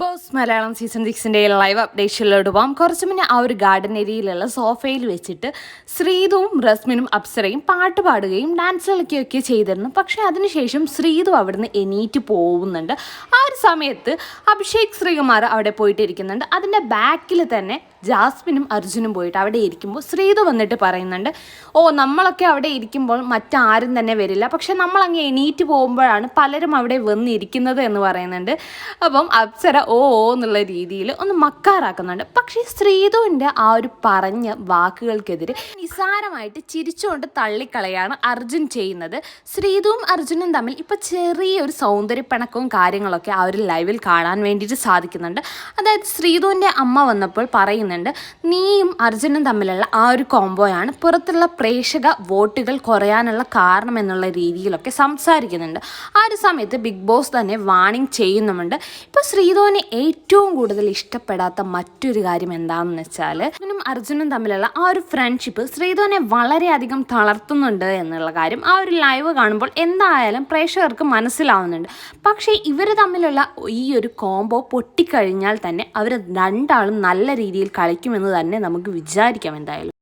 Boss Malayalam season സിക്സിന്റെ live അപ്ഡേഷനിലോട്ട് പോകാം കുറച്ച് മുന്നേ ആ ഒരു ഗാർഡൻ ഏരിയയിലുള്ള സോഫയിൽ വെച്ചിട്ട് ശ്രീതുവും റസ്മിനും അപ്സരയും പാട്ട് പാടുകയും ഡാൻസ് കളിക്കുകയൊക്കെ ചെയ്തിരുന്നു. പക്ഷേ അതിനുശേഷം ശ്രീതു അവിടുന്ന് എണീറ്റ് പോകുന്നുണ്ട്. ആ ഒരു സമയത്ത് അഭിഷേക് ശ്രീകുമാർ അവിടെ പോയിട്ടിരിക്കുന്നുണ്ട്. അതിന്റെ ബാക്കിൽ തന്നെ ജാസ്മിനും അർജുനും പോയിട്ട് അവിടെ ഇരിക്കുമ്പോൾ ശ്രീതു വന്നിട്ട് പറയുന്നുണ്ട് ഓ നമ്മളൊക്കെ അവിടെ ഇരിക്കുമ്പോൾ മറ്റാരും തന്നെ വരില്ല. പക്ഷെ നമ്മൾ അങ്ങ് എണീറ്റ് പോകുമ്പോഴാണ് പലരും അവിടെ വന്നിരിക്കുന്നത് എന്ന് പറയുന്നുണ്ട്. അപ്പം അപ്സര ഓ ഓ എന്നുള്ള രീതിയിൽ ഒന്ന് മക്കാറാക്കുന്നുണ്ട്. പക്ഷേ ശ്രീതുവിന്റെ ആ ഒരു പറഞ്ഞ വാക്കുകൾക്കെതിരെ നിസാരമായിട്ട് ചിരിച്ചുകൊണ്ട് തള്ളിക്കളയാണ് അർജുൻ ചെയ്യുന്നത്. ശ്രീതുവും അർജുനും തമ്മിൽ ഇപ്പോൾ ചെറിയൊരു സൗന്ദര്യപ്പിണക്കവും കാര്യങ്ങളൊക്കെ ആ ഒരു ലൈവിൽ കാണാൻ വേണ്ടിയിട്ട് സാധിക്കുന്നുണ്ട്. അതായത് ശ്രീതുവിന്റെ അമ്മ വന്നപ്പോൾ പറയുന്നുണ്ട് നീയും അർജുനും തമ്മിലുള്ള ആ ഒരു കോംബോയാണ് പുറത്തുള്ള പ്രേക്ഷക വോട്ടുകൾ കുറയാനുള്ള കാരണം എന്നുള്ള രീതിയിലൊക്കെ സംസാരിക്കുന്നുണ്ട്. ആ ഒരു സമയത്ത് ബിഗ് ബോസ് തന്നെ വാണിംഗ് ചെയ്യുന്നുമുണ്ട്. ഇപ്പോൾ ശ്രീധോനെ ഏറ്റവും കൂടുതൽ ഇഷ്ടപ്പെടാത്ത മറ്റൊരു കാര്യം എന്താണെന്ന് വെച്ചാൽ അർജുനും അർജുനും തമ്മിലുള്ള ആ ഒരു ഫ്രണ്ട്ഷിപ്പ് ശ്രീധോനെ വളരെയധികം തളർത്തുന്നുണ്ട് എന്നുള്ള കാര്യം ആ ഒരു ലൈവ് കാണുമ്പോൾ എന്തായാലും പ്രേക്ഷകർക്ക് മനസ്സിലാവുന്നുണ്ട്. പക്ഷേ ഇവർ തമ്മിലുള്ള ഈ ഒരു കോംബോ പൊട്ടിക്കഴിഞ്ഞാൽ തന്നെ അവർ രണ്ടാളും നല്ല രീതിയിൽ കളിക്കുമെന്ന് തന്നെ നമുക്ക് വിചാരിക്കാം എന്തായാലും.